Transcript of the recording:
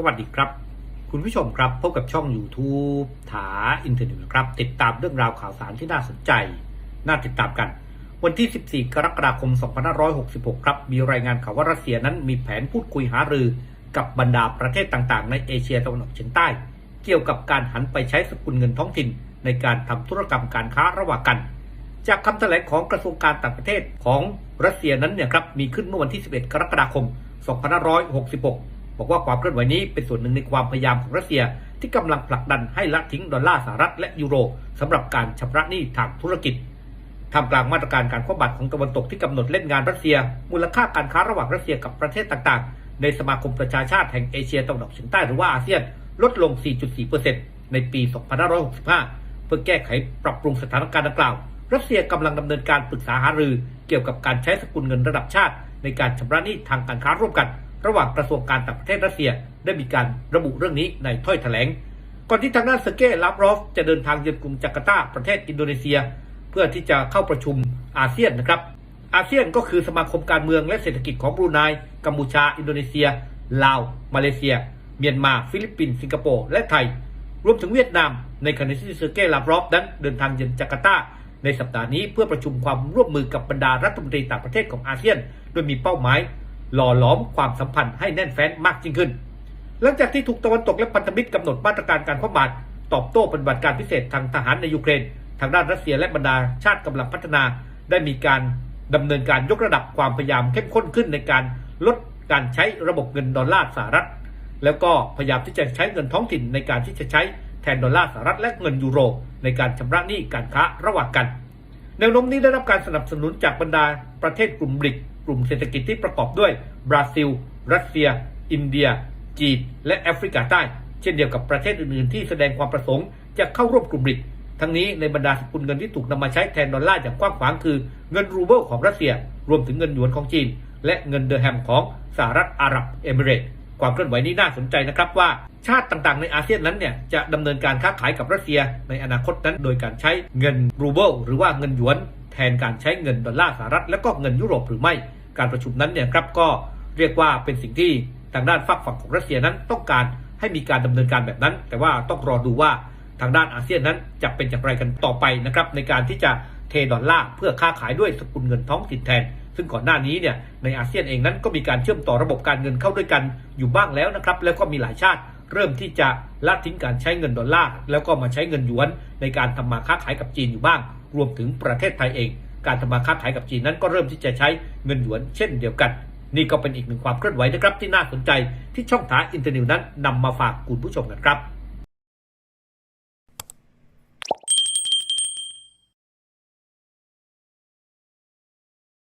สวัสดีครับ คุณผู้ชมครับพบกับช่อง YouTube ถาอินเทอร์เน็ตนะครับ ติดตามเรื่องราวข่าวสารที่น่าสนใจ น่าติดตามกัน วันที่ 14 กรกฎาคม 2566 ครับ มีรายงานข่าวว่ารัสเซียนั้นมีแผนพูดคุยหารือกับบรรดาประเทศต่างๆ ในเอเชียตะวันออกเฉียงใต้ เกี่ยวกับการหันไปใช้สกุลเงินท้องถิ่น ในการทำธุรกรรมการค้าระหว่างกัน จากคำแถลงของกระทรวงการต่างประเทศของรัสเซียนั้นเนี่ยครับมีขึ้นเมื่อวันที่ 11 กรกฎาคม 2566 บอกว่าความเคลื่อนไหวนี้เป็นส่วนหนึ่งในความพยายามของรัสเซีย ที่กำลังผลักดันให้ละทิ้งดอลลาร์สหรัฐและยูโรสำหรับการชำระหนี้ทางธุรกิจท่ามกลางมาตรการการคว่ำบาตรของตะวันตกที่กำหนดเล่นงานรัสเซีย มูลค่าการค้าระหว่างรัสเซียกับประเทศต่างๆ ในสมาคมประชาชาติแห่งเอเชียตะวันออกเฉียงใต้หรือว่าอาเซียนลดลง 4.4%ในปี 2565 เพื่อแก้ไขปรับปรุงสถานการณ์ดังกล่าว รัสเซียกำลังดำเนินการปรึกษาหารือ เกี่ยวกับการใช้สกุลเงินระดับชาติ ในการชำระหนี้ทางการค้าร่วมกัน ระหว่างกระทรวงการต่างประเทศรัสเซียได้มีการระบุเรื่องนี้ในถ้อยแถลง ก่อนที่ทางด้านเซอร์เกย์ลาฟรอฟจะเดินทางเยือนกรุงจาการ์ตาประเทศอินโดนีเซีย เพื่อที่จะเข้าประชุมอาเซียนนะครับ อาเซียนก็คือสมาคมการเมืองและเศรษฐกิจของบรูไนกัมพูชา อินโดนีเซีย ลาว มาเลเซีย เมียนมา ฟิลิปปินส์ สิงคโปร์ และไทย รวมถึงเวียดนาม ในขณะที่เซอร์เกย์ลาฟรอฟนั้นเดินทางเยือนจาการ์ตาในสัปดาห์นี้เพื่อประชุมความร่วมมือกับบรรดารัฐมนตรีต่างประเทศของอาเซียน โดยมีเป้าหมาย หล่อหลอมความสัมพันธ์ให้แน่นแฟ้นมากยิ่งขึ้น หลังจากที่ถูกตะวันตกและพันธมิตรกำหนดมาตรการการคว่ำบาตรตอบโต้ปฏิบัติการพิเศษทางทหารในยูเครน ทางด้านรัสเซียและบรรดาชาติกำลังพัฒนา ได้มีการดำเนินการยกระดับความพยายามเข้มข้นขึ้นในการลดการใช้ระบบเงินดอลลาร์สหรัฐ แล้วก็พยายามที่จะใช้เงินท้องถิ่นในการที่จะใช้แทนดอลลาร์สหรัฐและเงินยูโร ในการชำระหนี้การค้าระหว่างกัน แนวโน้มนี้ได้รับการสนับสนุนจากบรรดา ประเทศกลุ่มบริกกลุ่มเศรษฐกิจที่ประกอบด้วยบราซิล รัสเซีย อินเดีย จีน และแอฟริกาใต้ เช่นเดียวกับประเทศอื่นๆ ที่แสดงความประสงค์จะเข้าร่วมกลุ่มบริกทั้งนี้ในบรรดาสกุลเงินที่ถูกนำมาใช้แทนดอลลาร์อย่างกว้างขวางคือเงินรูเบิลของรัสเซีย รวมถึงเงินหยวนของจีน และเงินเดอร์แฮมของสหรัฐอาหรับเอมิเรตส์ความเคลื่อนไหวนี้น่าสนใจนะครับว่าชาติต่างๆ ในอาเซียนนั้นเนี่ยจะดำเนินการค้าขายกับรัสเซียในอนาคตนั้นโดยการใช้เงินรูเบิลหรือว่าเงินหยวน ทนการใช้เงินดอลลาร์สหรัฐและก็เงินยุโรปหรือไม่ การประชุมนั้นเนี่ยครับก็เรียกว่าเป็นสิ่งที่ทางด้านฝักฝั่งของรัสเซียนั้นต้องการให้มีการดำเนินการแบบนั้น แต่ว่าต้องรอดูว่าทางด้านอาเซียนนั้นจะเป็นอย่างไรกันต่อไปนะครับในการที่จะเทดอลลาร์เพื่อค้าขายด้วยสกุลเงินท้องถิ่นแทน ซึ่งก่อนหน้านี้เนี่ยในอาเซียนเองนั้นก็มีการเชื่อมต่อระบบการเงินเข้าด้วยกันอยู่บ้างแล้วนะครับแล้วก็มีหลายชาติเริ่มที่จะละทิ้งการใช้เงินดอลลาร์แล้วก็มาใช้เงินหยวนในการทำมาค้าขายกับจีนอยู่บ้าง รวมถึงประเทศไทยเอง การทำมาค้าขายกับจีนนั้นก็เริ่มที่จะใช้เงินหยวนเช่นเดียวกัน นี่ก็เป็นอีกหนึ่งความเคลื่อนไหวนะครับที่น่าสนใจที่ช่องทางอินเทอร์เน็ตนั้นนำมาฝากคุณผู้ชมกันครับ